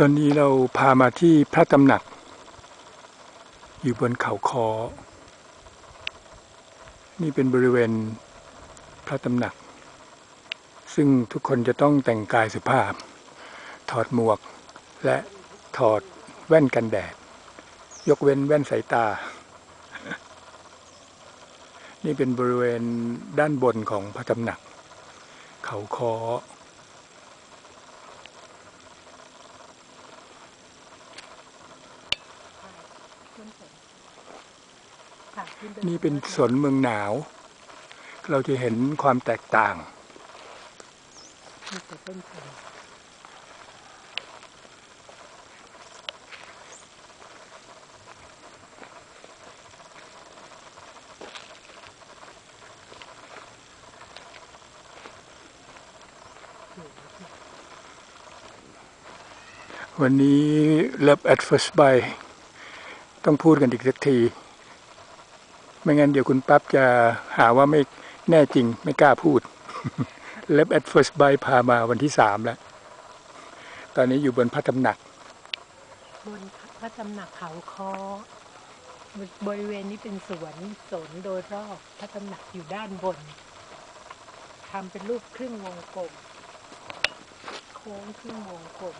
ตอนนี้เราพามาที่พระตำหนัก อยู่บนเขาคอ นี่เป็นบริเวณพระตำหนัก ซึ่งทุกคนจะต้องแต่งกายสุภาพ ถอดหมวก และถอดแว่นกันแดด ยกเว้นแว่นสายตา นี่เป็นบริเวณด้านบนของพระตำหนัก เขาคอ นี่เป็นสวนเมืองหนาว เราจะเห็นความแตกต่างวันนี้ Love at First By ต้องพูดกันอีกสักที ไม่งั้นเดี๋ยวคุณปั๊บจะหาว่าไม่แน่จริงไม่กล้าพูด Love at First By พามาวันที่สามแล้ว ตอนนี้อยู่บนพระตำหนัก บนพระตำหนักเขาคอบริเวณนี้เป็นสวนสนโดยรอบพระตำหนักอยู่ด้านบนทำเป็นรูปครึ่งวงกลม โค้งครึ่งวงกลม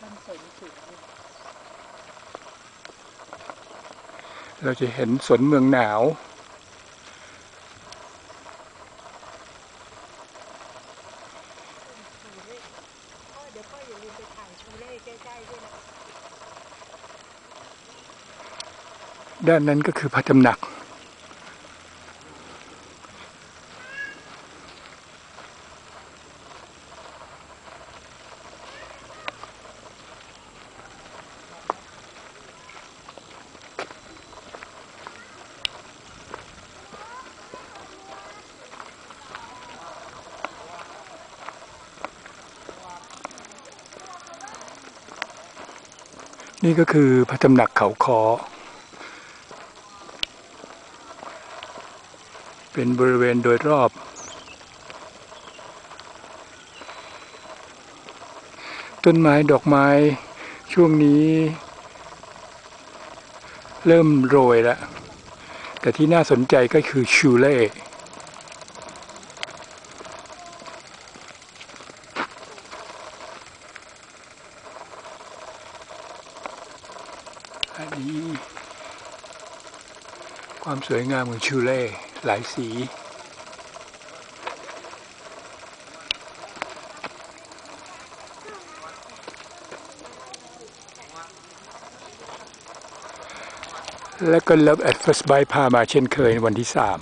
ต้นสนสูงเนี่ย เราจะเห็นสวนเมืองหนาว ด้านนั้นก็คือพระตำหนัก นี่ก็คือพระตำหนักเขาคอ เป็นบริเวณโดยรอบ ต้นไม้ดอกไม้ช่วงนี้ เริ่มโรยแล้ว แต่ที่น่าสนใจก็คือชูเล่ อันนี้ ความสวยงามของชูเล่หลายสีและก็ Love at First Bite พามาเช่นเคยวันที่สาม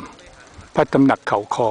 พระตำหนักเขาคอ